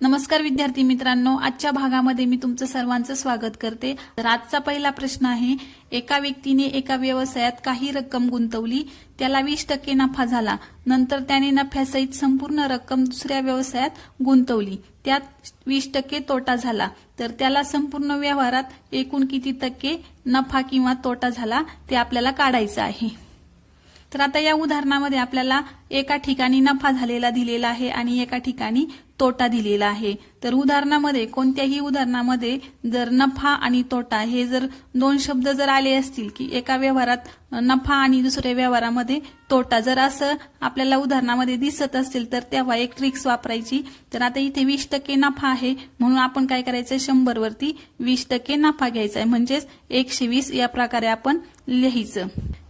नमस्कार विद्यार्थी मित्रांनो आजच्या भागामध्ये मी तुमचं सर्वांचं स्वागत करते. तर आजचा पहिला प्रश्न आहे एका व्यक्तीने एका व्यवसायात काही रक्कम गुंतवली त्याला वीस टक्के नफा झाला. नंतर त्याने नफ्यासहित संपूर्ण रक्कम दुसऱ्या व्यवसायात गुंतवली. त्यात वीस टक्के तोटा झाला. तर त्याला संपूर्ण व्यवहारात एकूण किती टक्के नफा किंवा तोटा झाला ते आपल्याला काढायचं आहे. तर आता या उदाहरणामध्ये आपल्याला एका ठिकाणी नफा झालेला दिलेला आहे आणि एका ठिकाणी तोटा दिलेला आहे. तर उदाहरणामध्ये कोणत्याही उदाहरणामध्ये जर नफा आणि तोटा हे जर दोन शब्द जर आले असतील की एका व्यवहारात नफा आणि दुसऱ्या व्यवहारामध्ये तोटा जर असं आपल्याला उदाहरणामध्ये दिसत असेल तर तेव्हा एक ट्रिक्स वापरायची. तर आता इथे वीस टक्के नफा आहे म्हणून आपण काय करायचं? शंभर वरती वीस टक्के नफा घ्यायचा आहे. म्हणजेच एकशे वीस या प्रकारे आपण लिहायचं.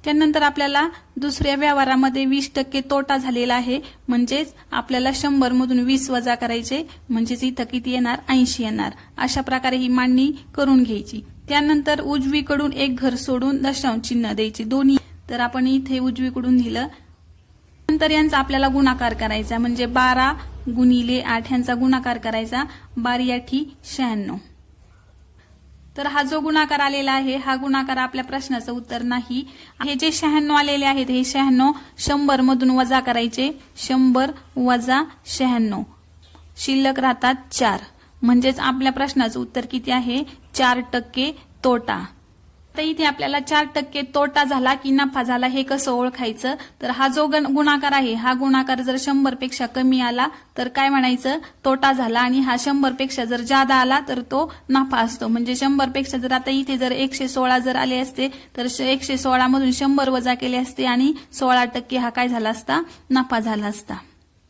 त्यानंतर आपल्याला दुसऱ्या व्यवहारामध्ये वीस टक्के तोटा झालेला आहे. म्हणजेच आपल्याला शंभर मधून वीस वजा करायचे. म्हणजेच इथं किती येणार? ऐंशी येणार. अशा प्रकारे ही मांडणी करून घ्यायची. त्यानंतर उजवीकडून एक घर सोडून दशांश चिन्ह द्यायची. दोन्ही. तर आपण इथे उजवीकडून दिलं नंतर यांचा आपल्याला गुणाकार करायचा. म्हणजे बारा गुणिले आठ यांचा गुणाकार करायचा. बारी आठी शहाण्णव. तर हा जो गुणाकार आलेला आहे हा गुणाकार आपल्या प्रश्नाचं उत्तर नाही. हे जे शहाण्णव आलेले आहेत हे शहाण्णव शंभर मधून वजा करायचे. शंभर वजा शहाण्णव. शिल्लक राहतात चार. म्हणजेच आपल्या प्रश्नाचं उत्तर किती आहे? चार टक्के तोटा. तर इथे आपल्याला चार टक्के तोटा झाला की नफा झाला हे कसं ओळखायचं? तर हा जो गण- गुणाकार आहे हा गुणाकार जर शंभरपेक्षा कमी आला तर काय म्हणायचं? तोटा झाला आणि हा शंभरपेक्षा जर जादा आला तर तो नफा असतो. म्हणजे शंभरपेक्षा जर आता इथे जर एकशे सोळा जर आले असते तर श- एकशे सोळा मधून शंभर वजा केले असते आणि सोळा टक्के हा काय झाला असता? नफा झाला असता.